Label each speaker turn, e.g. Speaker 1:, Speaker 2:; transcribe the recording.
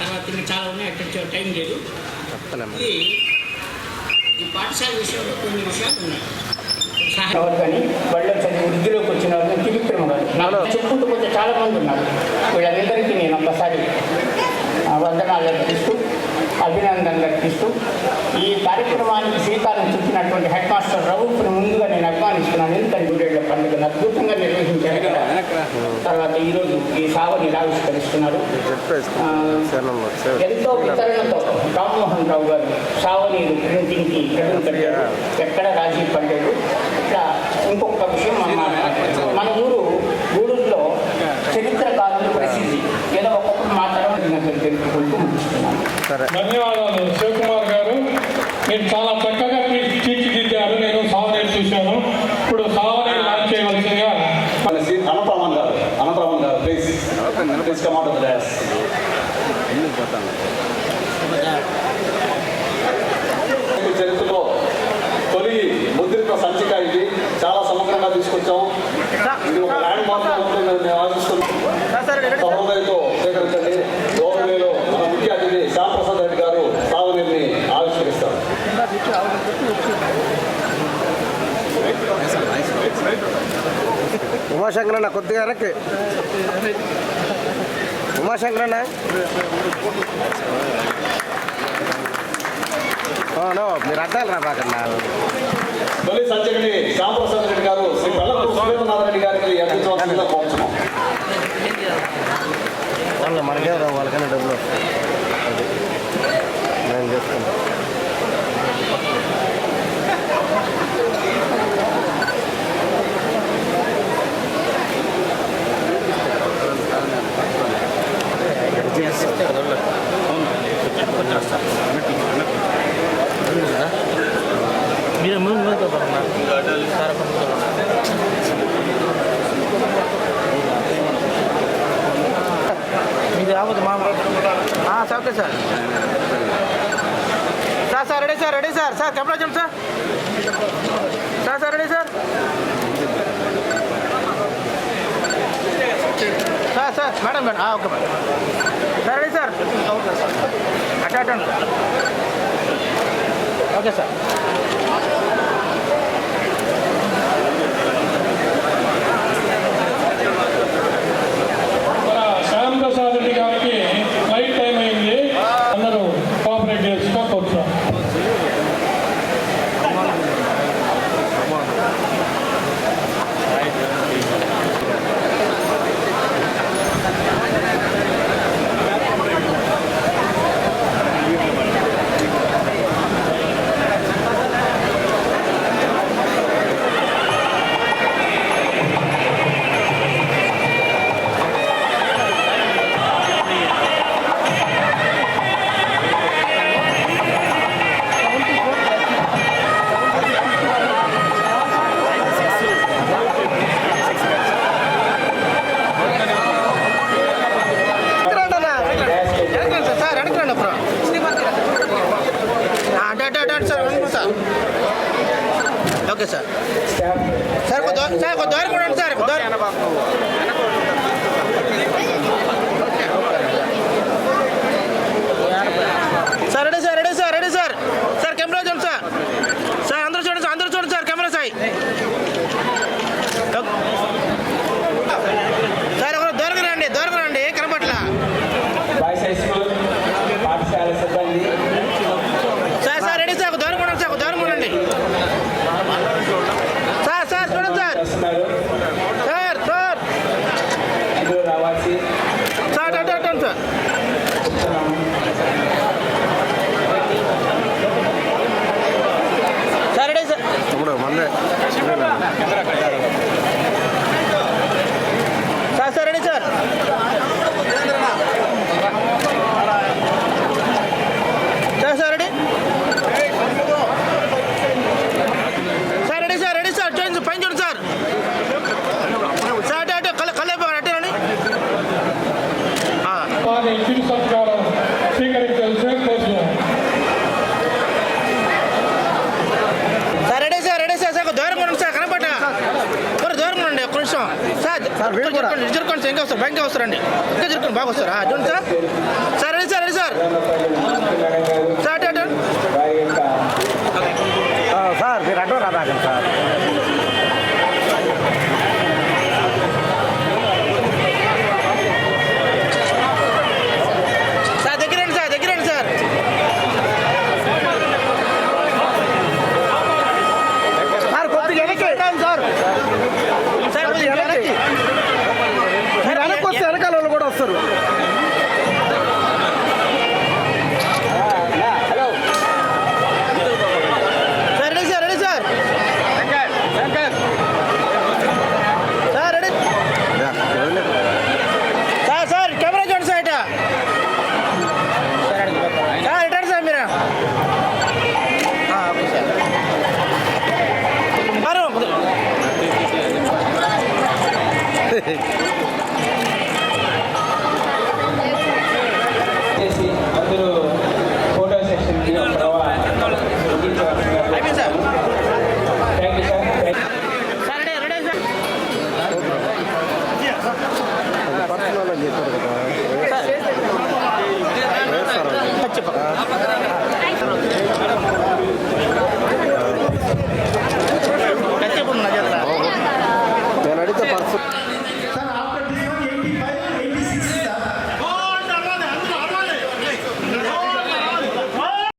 Speaker 1: తర్వాత ఇంకా చాలా ఉన్నాయి అక్కడ టైం లేదు. ఈ పాఠశాల విషయంలో కొన్ని విషయాలు ఉన్నాయి. వాళ్ళు కానీ వాళ్ళు చదివి వృద్ధిలోకి వచ్చిన వాళ్ళు తిరిగి చెప్పుకుంటూ పోతే చాలా మంది ఉన్నారు. వీళ్ళందరూ ఈరోజు ఈ
Speaker 2: సేవ నిరావిష్కరిస్తున్నారు
Speaker 1: ఎంతో వితరణతో రామ్మోహన్ రావు గారు సావనీరు ప్రింటింగ్కి ఎక్కడ రాజీ పడ్డాడు? ఇట్లా ఇంకొక విషయం మన ఊరు గూడూరులో చరిత్రకారులు ప్రసిద్ధి. ఏదో ఒక్కొక్కరు మాట్లాడడం తెలుపుకుంటూ
Speaker 3: ధన్యవాదాలు. శివకుమార్ గారు మీరు చాలా చక్కగా
Speaker 2: అన్న కొద్దిగా వెనక్కి ఉమాశంకర్ అన్న మీరు అడ్డాలి రా బాగా
Speaker 4: తొలి రెడ్డి గారు
Speaker 5: ఆటోలు ఇస్తారా ఇది రావద్దు మా చౌకే sir sir. Sir ready sir ready sir. Sir చెప్పరాజం sir. Sir sir ready sir. Sir sir madam madam. Okay madam. Sir ready sir. Okay sir అటు. అటండి okay sir. Okay sir sir కొద్ది సార్ కొద్ది దూరం సార్ దూరం
Speaker 2: ಅಂದ್ರೆ
Speaker 5: జరుకోండి ఇంకా వస్తారు bank వస్తారండి. ఇంకా జరుకోండి బాగా వస్తారా. చూడండి sir. Sir ready sir ready
Speaker 2: sir.
Speaker 5: Sir sir
Speaker 2: మీరు అడ్డం రాదాకండి
Speaker 5: సార్.
Speaker 2: Sorun. porque